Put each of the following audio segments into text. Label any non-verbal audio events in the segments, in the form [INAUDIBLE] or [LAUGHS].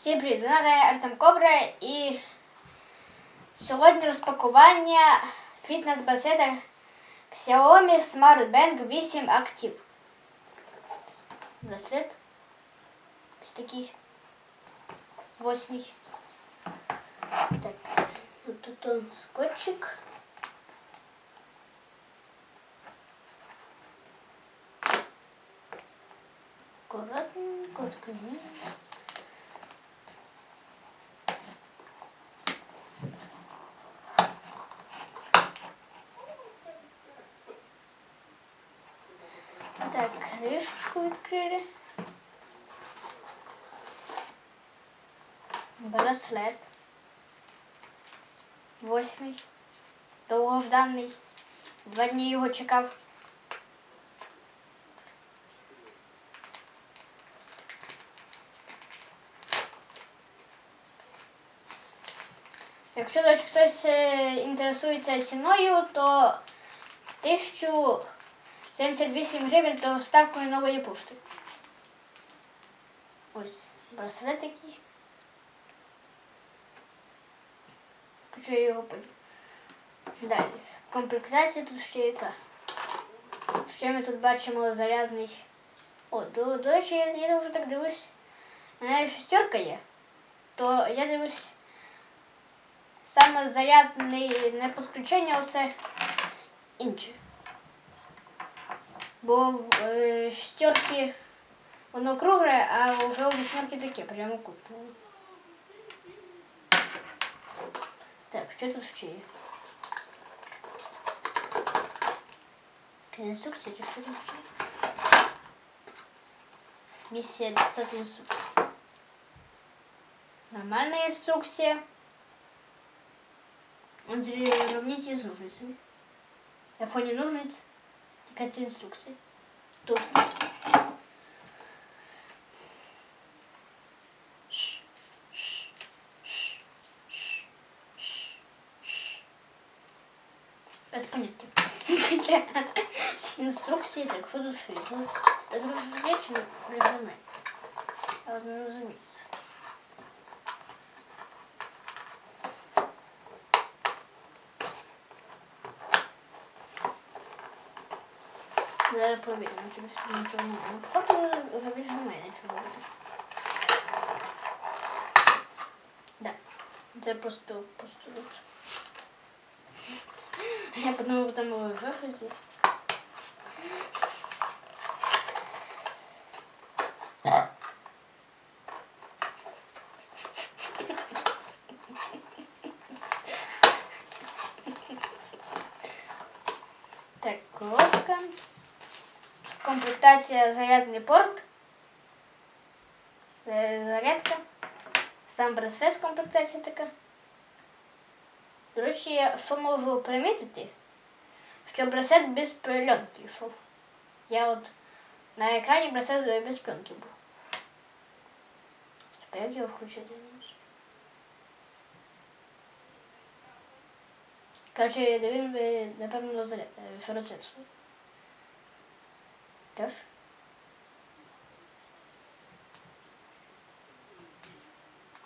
Всім привіт! Ви на каналі Артем Кобра і сьогодні розпакування фітнес-басета Xiaomi Smart Band 8 Active. Браслет. Ось такий. Восьмий. Так, вот тут он скотчик. Аккуратненько открываем. Так, кришечку відкрили. Браслет. Восьмий. Довгожданий. Два дні його чекав. Якщо хтось е, інтересується ціною, то 1078 гривень з доставкою нової пошти. Ось браслет такий. Хочу я його пилю. Далі. Комплектація тут ще яка. Ще ми тут бачимо зарядний. О, до, до речі, я, я вже так дивлюсь. У мене шестерка є. То я дивлюсь. Саме зарядний не підключення, оце інше. Бо в е, шестерки воно кругле, а вже у вісьмерки таке, прямокутне. Так, що тут ще є? Яка Інструкція чи що тут ще? є? Місія достати інструкцію. Нормальная инструкция. Он равните с ножницами. На фоне ножниц Такая инструкция. Толстая. Без поняття. Всі інструкції, так що тут ще є? Ну, Я трошки вдячна прижимай. Але не Зараз провіримо, чи більше тут нічого немає. Фото вже немає нічого робити. Да. Це просто тут. Я подумала, там щось. є. Так, коробка. Комплектація зарядний порт. Е, Зарядка. Сам браслет комплектація така. До речі, я що можу примітити, що браслет без пленки йшов. Я от на екрані браслет без пленки був. Тепер його включити? Коротше, дивим, ви, напевно, е, що йшов. Теж?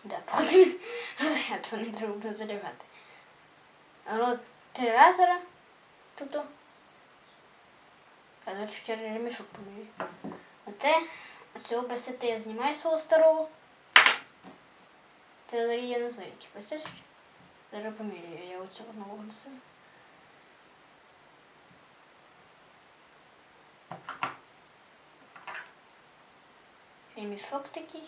Да, походу [LAUGHS] розряд вони треба зарягати. Воно три лазера тут. А тут ще ремішок поміряю. Оце, оцього брасета я знімаю свого старого. Це я не знаю, бачиш? Зараз поміряю я оцього нового несу. Ремішок такий.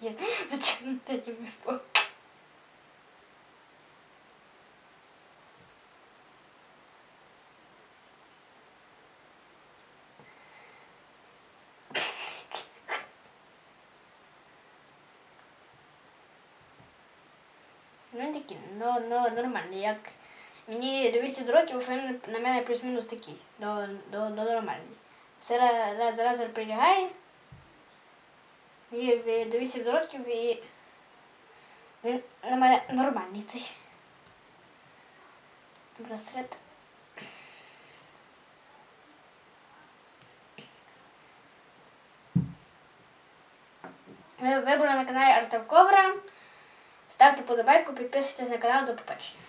Є затягнути ремішок. Ну такі, ну, ну нормальний, як мені до 200 років, що він на мене плюс-мінус такий, до, до, до нормальний. Все ра- ра- разер прилягає, і в- до 200 років і він на мене нормальний цей. браслет. Ви вибрали на каналі Артем Кобра. Ставте подобайку, підписуйтесь на канал до побачення.